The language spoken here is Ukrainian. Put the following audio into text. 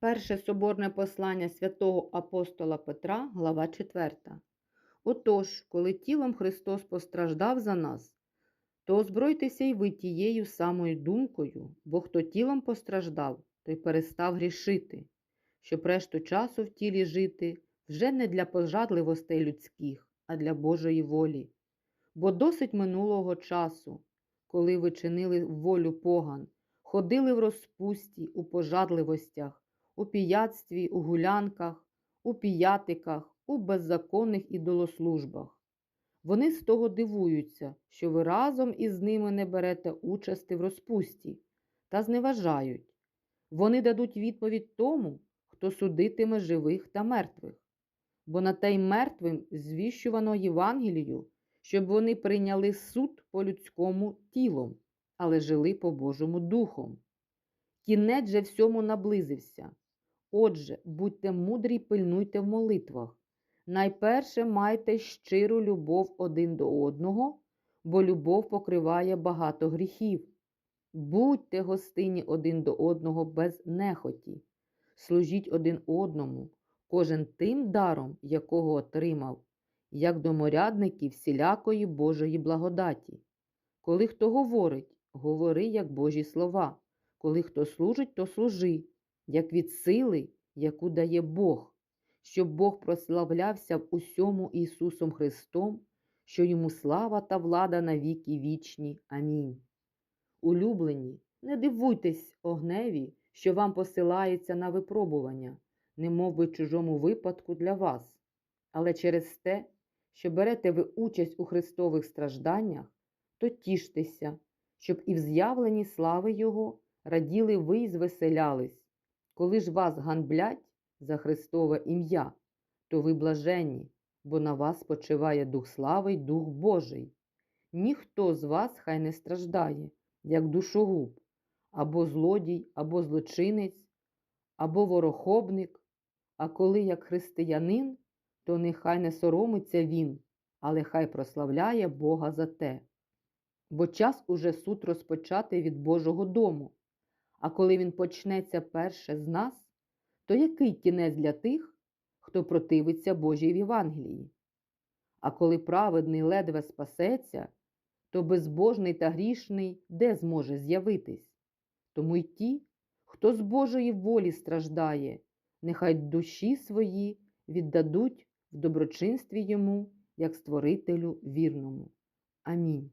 Перше соборне послання святого апостола Петра, глава 4. Отож, коли тілом Христос постраждав за нас, то озбройтеся й ви тією самою думкою, бо хто тілом постраждав, той перестав грішити, щоб решту часу в тілі жити вже не для пожадливостей людських, а для Божої волі. Бо досить минулого часу, коли ви чинили волю поган, ходили в розпусті, у пожадливостях, у піяцтві, у гулянках, у піятиках, у беззаконних ідолослужбах. Вони з того дивуються, що ви разом із ними не берете участи в розпусті та зневажають. Вони дадуть відповідь тому, хто судитиме живих та мертвих. Бо на те й мертвим звіщувано Євангелію, щоб вони прийняли суд по людському тілом, але жили по Божому духом. Кінець же всьому наблизився. Отже, будьте мудрі пильнуйте в молитвах. Найперше майте щиру любов один до одного, бо любов покриває багато гріхів. Будьте гостинні один до одного без нехоті, служіть один одному, кожен тим даром, якого отримав, як доморядники всілякої Божої благодаті. Коли хто говорить, говори як Божі слова, коли хто служить, то служи, як від сили, яку дає Бог, щоб Бог прославлявся в усьому Ісусом Христом, що йому слава та влада на віки вічні. Амінь. Улюблені, не дивуйтесь огневі, що вам посилається на випробування, немов би чужому випадку для вас, але через те, що берете ви участь у Христових стражданнях, то тіштеся, щоб і в з'явленні слави Його раділи ви й звеселялись. Коли ж вас ганблять за Христове ім'я, то ви блаженні, бо на вас почиває Дух слави й Дух Божий. Ніхто з вас хай не страждає, як душогуб, або злодій, або злочинець, або ворохобник, а коли як християнин, то нехай не соромиться він, але хай прославляє Бога за те. Бо час уже суд розпочати від Божого дому, а коли він почнеться перше з нас, то який кінець для тих, хто противиться Божій Євангелії? А коли праведний ледве спасеться, то безбожний та грішний де зможе з'явитись? Тому й ті, хто з Божої волі страждає, нехай душі свої віддадуть в доброчинстві йому, як створителю вірному. Амінь.